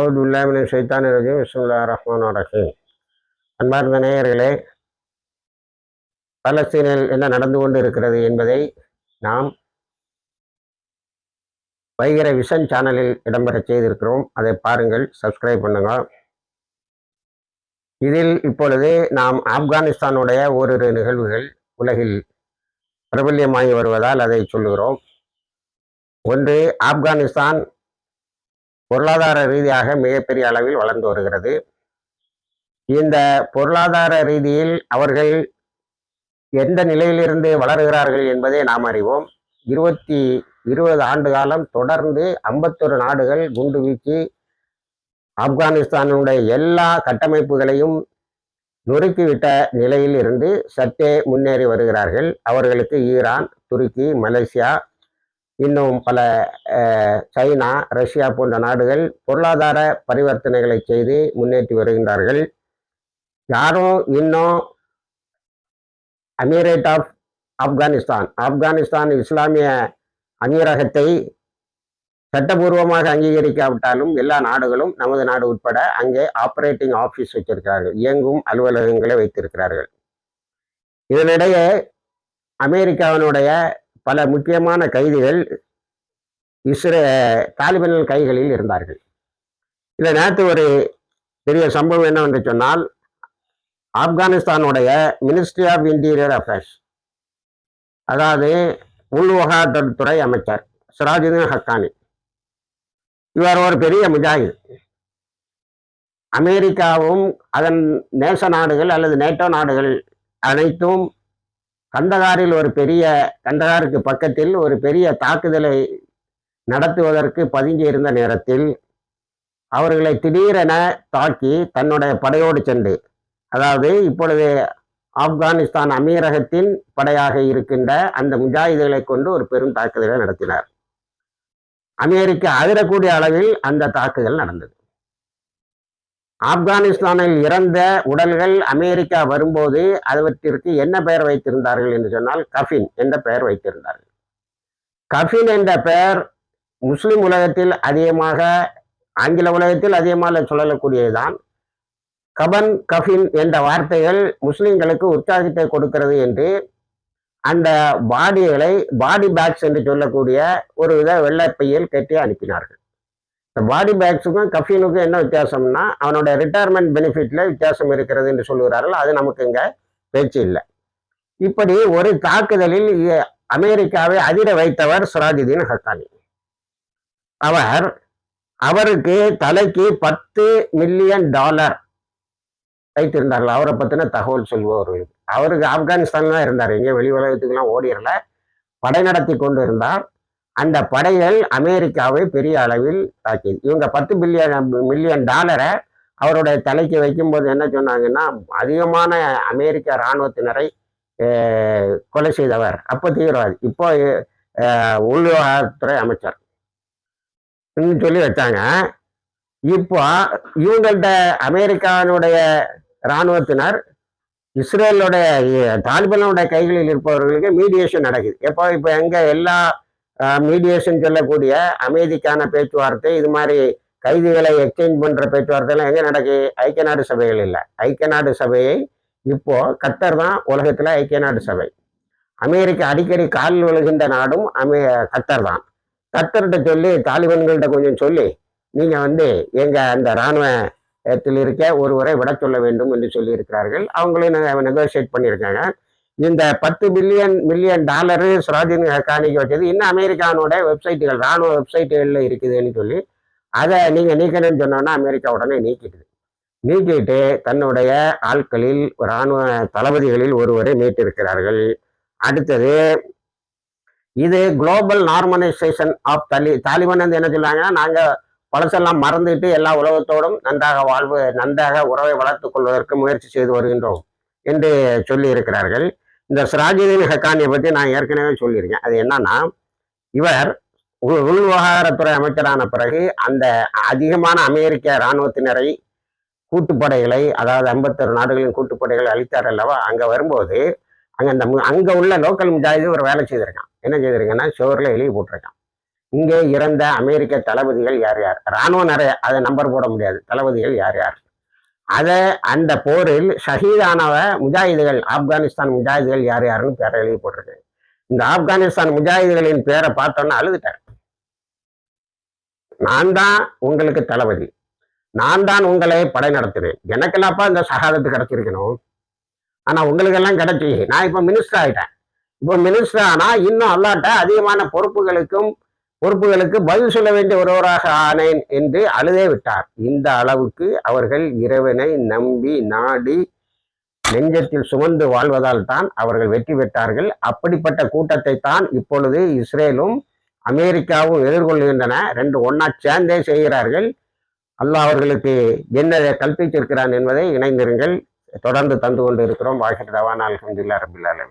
அவுதுல்லாமின் சைத்தான் ரஜீம். விஸ்முல்லா ரஹ்மான் ரஹீம். அன்பார்ந்த நேயர்களே பலஸ்தீனில் என்ன நடந்து கொண்டு இருக்கிறது என்பதை நாம் வைகிற விஷன் சேனலில் இடம்பெற செய்திருக்கிறோம். அதை பாருங்கள் சப்ஸ்கிரைப் பண்ணுங்க. இதில் இப்பொழுது நாம் ஆப்கானிஸ்தானுடைய ஓரிரு நிகழ்வுகள் உலகில் பிரபல்யமாகி வருவதால் அதை சொல்லுகிறோம். ஒன்று ஆப்கானிஸ்தான் பொருளாதார ரீதியாக மிகப்பெரிய அளவில் வளர்ந்து வருகிறது. இந்த பொருளாதார ரீதியில் அவர்கள் எந்த நிலையிலிருந்து வளர்கிறார்கள் என்பதை நாம் அறிவோம். இருபத்தி இருபது ஆண்டு காலம் தொடர்ந்து ஐம்பத்தொரு நாடுகள் குண்டு வீச்சு ஆப்கானிஸ்தானுடைய எல்லா கட்டமைப்புகளையும் நொறுக்கிவிட்ட நிலையில் இருந்து சற்றே முன்னேறி வருகிறார்கள். அவர்களுக்கு ஈரான் துருக்கி மலேசியா இன்னும் பல சைனா ரஷ்யா போன்ற நாடுகள் பொருளாதார பரிவர்த்தனைகளை செய்து முன்னேற்றி வருகின்றார்கள். யாரும் இன்னும் அமீரேட் ஆஃப் ஆப்கானிஸ்தான் ஆப்கானிஸ்தான் இஸ்லாமிய அமீரகத்தை சட்டபூர்வமாக அங்கீகரிக்காவிட்டாலும் எல்லா நாடுகளும் நமது நாடு உட்பட அங்கே ஆப்ரேட்டிங் ஆஃபீஸ் வச்சிருக்கிறார்கள். இயங்கும் அலுவலகங்களை வைத்திருக்கிறார்கள். இதனிடையே அமெரிக்காவினுடைய பல முக்கியமான கைதிகள் இஸ்ரே தாலிபான்கள் கைகளில் இருந்தார்கள். இதில் நேற்று ஒரு பெரிய சம்பவம் என்னவென்று சொன்னால் ஆப்கானிஸ்தானுடைய மினிஸ்ட்ரி ஆஃப் இன்டீரியர் அஃபேர்ஸ் அதாவது உள்விவகாரத்துறை அமைச்சர் சிராஜுதீன் ஹக்கானி இவர் ஒரு பெரிய முஜாஹித். அமெரிக்காவும் அதன் நேச நாடுகள் அல்லது நேட்டோ நாடுகள் அனைத்தும் கந்தகாரில் ஒரு பெரிய கந்தகாருக்கு பக்கத்தில் ஒரு பெரிய தாக்குதலை நடத்துவதற்கு பதுங்கி இருந்த நேரத்தில் அவர்களை திடீரென தாக்கி தன்னுடைய படையோடு சென்று அதாவது இப்பொழுது ஆப்கானிஸ்தான் அமீரகத்தின் படையாக இருக்கின்ற அந்த முஜாஹிதுகளை கொண்டு ஒரு பெரும் தாக்குதலை நடத்தினார். அமெரிக்கா அதிரக்கூடிய அளவில் அந்த தாக்குதல் நடந்தது. ஆப்கானிஸ்தானில் இறந்த உடல்கள் அமெரிக்கா வரும்போது அவற்றிற்கு என்ன பெயர் வைத்திருந்தார்கள் என்று சொன்னால் கஃபின் என்ற பெயர் வைத்திருந்தார்கள். கஃபின் என்ற பெயர் முஸ்லிம் உலகத்தில் அதிகமாக ஆங்கில உலகத்தில் அதிகமாக சொல்லக்கூடியதுதான். கபன் கஃபின் என்ற வார்த்தைகள் முஸ்லிம்களுக்கு உற்சாகத்தை கொடுக்கிறது என்று அந்த பாடிகளை பாடி பேக்ஸ் என்று சொல்லக்கூடிய ஒரு வித வெள்ளைப்பையில் கட்டி அனுப்பினார்கள். இந்த பாடி பேக்ஸுக்கும் கஃபீனுக்கும் என்ன வித்தியாசம்னா அவனோட ரிட்டையர்மெண்ட் பெனிஃபிட்ல வித்தியாசம் இருக்கிறது என்று சொல்லுகிறார்கள். அது நமக்கு இங்க பேச்சு இல்லை. இப்படி ஒரு தாக்குதலில் அமெரிக்காவை அதிர வைத்தவர் சுராஜுதீன் ஹக்கானி அவர் அவருக்கு தலைக்கு பத்து மில்லியன் டாலர் வைத்திருந்தார்கள். அவரை பத்தின தகவல் சொல்பவர்களுக்கு அவருக்கு ஆப்கானிஸ்தான் தான் இருந்தார். எங்கேயும் வெளி உலகத்துக்கெல்லாம் ஓடிடல. படை நடத்தி கொண்டு இருந்தார். அந்த படைகள் அமெரிக்காவை பெரிய அளவில் தாக்கியது. இவங்க பத்து பில்லியன் மில்லியன் டாலரை அவருடைய தலைக்கு வைக்கும்போது என்ன சொன்னாங்கன்னா அதிகமான அமெரிக்க இராணுவத்தினரை கொலை செய்தவர். அப்போ தீவிரவாதி. இப்போ உள்விவகாரத்துறை அமைச்சர். சொல்லி வச்சாங்க. இப்போ இவங்கள்ட்ட அமெரிக்காவினுடைய இராணுவத்தினர் இஸ்ரேலுடைய தாலிபானுடைய கைகளில் இருப்பவர்களுக்கு மீடியேஷன் நடக்குது. எப்போ இப்போ எங்கே எல்லா மீடியேஷன் சொல்லக்கூடிய அமைதிக்கான பேச்சுவார்த்தை இது மாதிரி கைதிகளை எக்ஸ்சேஞ்ச் பண்ணுற பேச்சுவார்த்தைலாம் எங்கே நடக்கு? ஐக்கிய நாடு சபைகள் இல்லை. ஐக்கிய நாடு சபையை இப்போது கத்தர் தான் உலகத்துல ஐக்கிய நாடு சபை. அமெரிக்கா அடிக்கடி கால் விழுகின்ற நாடும் அமே கத்தர் தான். கத்தர்கிட்ட சொல்லி தாலிபான்கள்கிட்ட கொஞ்சம் சொல்லி நீங்கள் வந்து எங்கள் அந்த இராணுவத்தில் இருக்க ஒருவரை விட சொல்ல வேண்டும் என்று சொல்லியிருக்கிறார்கள். அவங்களையும் நெகோசியேட் பண்ணியிருக்காங்க. இந்த பத்து பில்லியன் மில்லியன் டாலரு சுராஜின் ஹக்கானிக்கு வச்சது. இன்னும் அமெரிக்கானோட வெப்சைட்டுகள் ராணுவ வெப்சைட்டுகளில் இருக்குதுன்னு சொல்லி அதை நீங்கள் நீக்கணும்னு சொன்னோன்னா அமெரிக்கா உடனே நீக்கிட்டுது நீக்கிட்டு தன்னுடைய ஆட்களில் இராணுவ தளபதிகளில் ஒருவரை மீட்டிருக்கிறார்கள். அடுத்தது இது குளோபல் நார்மலைசேஷன் ஆஃப் தலி தாலிபான் வந்து என்ன சொல்லுவாங்கன்னா நாங்கள் பழசெல்லாம் மறந்துட்டு எல்லா உலகத்தோடும் நன்றாக வாழ்வு நன்றாக உறவை வளர்த்து கொள்வதற்கு முயற்சி செய்து வருகின்றோம் என்று சொல்லி இருக்கிறார்கள் இந்த சிராஜுதீன் ஹக்கானியை பற்றி நான் ஏற்கனவே சொல்லியிருக்கேன். அது என்னன்னா இவர் உள் விவகாரத்துறை அமைச்சரான பிறகு அந்த அதிகமான அமெரிக்க இராணுவத்தினரை கூட்டுப்படைகளை அதாவது ஐம்பத்தொரு நாடுகளின் கூட்டுப்படைகளை அளித்தார் அல்லவா? அங்கே வரும்போது அங்கே அந்த அங்கே உள்ள லோக்கல் முஜாஹிது ஒரு வேலை செய்திருக்கான். என்ன செய்திருக்கேன்னா சுவரில் எழுதி போட்டிருக்கான். இங்கே இறந்த அமெரிக்க தளபதிகள் யார் யார்? இராணுவம் நிறைய அதை நம்பர் போட முடியாது. தளபதிகள் யார் யார்? அதை அந்த போரில் ஷஹீதானவ முஜாஹிதுகள் ஆப்கானிஸ்தான் முஜாஹிதுகள் யார் யாருன்னு பேரை எழுதி போட்டிருக்கு. இந்த ஆப்கானிஸ்தான் முஜாஹிதுகளின் பேரை பார்த்தோன்னா அழுதுட்டார். நான் தான் உங்களுக்கு தளபதி. நான் தான் உங்களை படை நடத்துவேன். எனக்கெல்லாப்பா இந்த சகாதத்து கிடைச்சிருக்கணும். ஆனா உங்களுக்கெல்லாம் கிடைச்சி நான் இப்ப மினிஸ்டர் ஆயிட்டேன். இப்போ மினிஸ்டர் ஆனா இன்னும் அல்லாட்ட அதிகமான பொறுப்புகளுக்கும் பொறுப்புகளுக்கு பதில் சொல்ல வேண்டிய ஒருவராக ஆனேன் என்று அழுதே விட்டார். இந்த அளவுக்கு அவர்கள் இறைவனை நம்பி நாடி நெஞ்சத்தில் சுமந்து வாழ்வதால் தான் அவர்கள் வெற்றி பெற்றார்கள். அப்படிப்பட்ட கூட்டத்தை தான் இப்பொழுது இஸ்ரேலும் அமெரிக்காவும் எதிர்கொள்கின்றன. ரெண்டு ஒன்னா சேர்ந்தே செய்கிறார்கள். அல்லாஹ் அவர்களுக்கு என்ன கல்பித்திருக்கிறான் என்பதை இணைந்திருங்கள். தொடர்ந்து தந்து கொண்டு இருக்கிறோம் வாழ்க்கை ரவானா அலமதுல்லா ரபில்லாலும்